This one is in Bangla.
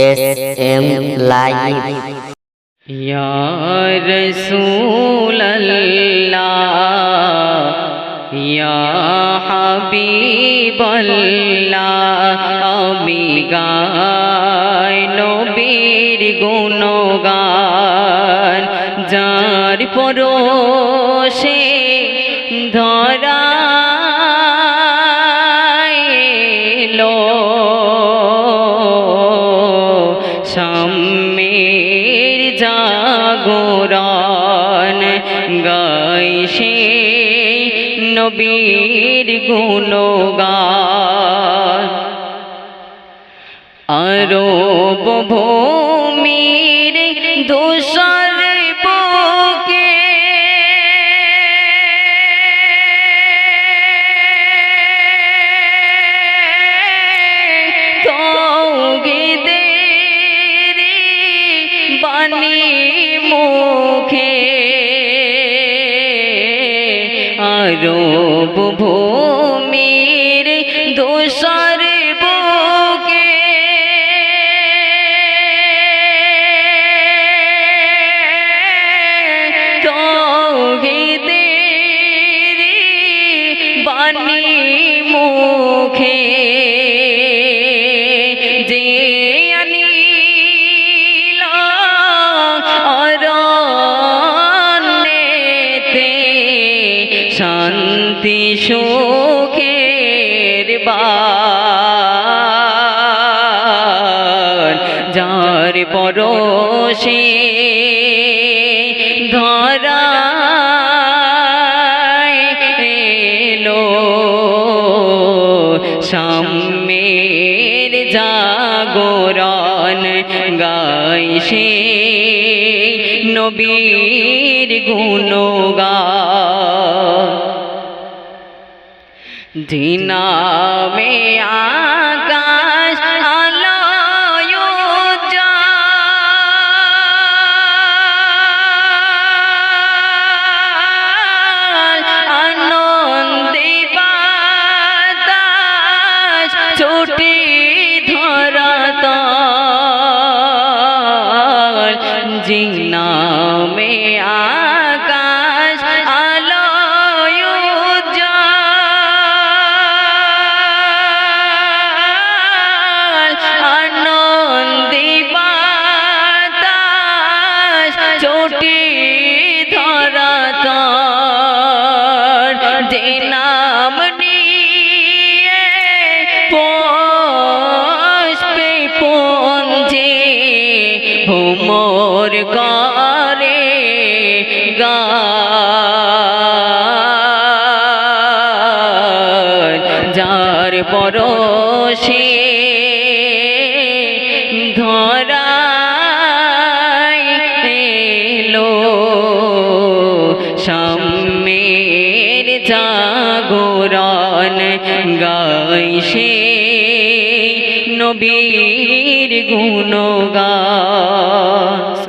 এস এম লাইভ ইয়া আমি গাই নবীর গুণগান যার পরশে ধরা জাগরণ গাই সে নবীর গুণগান। আরব ভূমির দোষর বাণী মুখে আরব ভূমির দোষর শান্তি সুখের যার পরশে ধরা এলো সাম্যের জাগরণ গাই সে নবীর গুণগান। দিনামে আকাশ আলোয় আনন্দে বাতাস ছুটি ধরাত জিনামে আকাশ ভোমর করে গান যার পরশে ধরাই এলো সাম্যের জাগরণ গাই সে। নবীর গুণগান।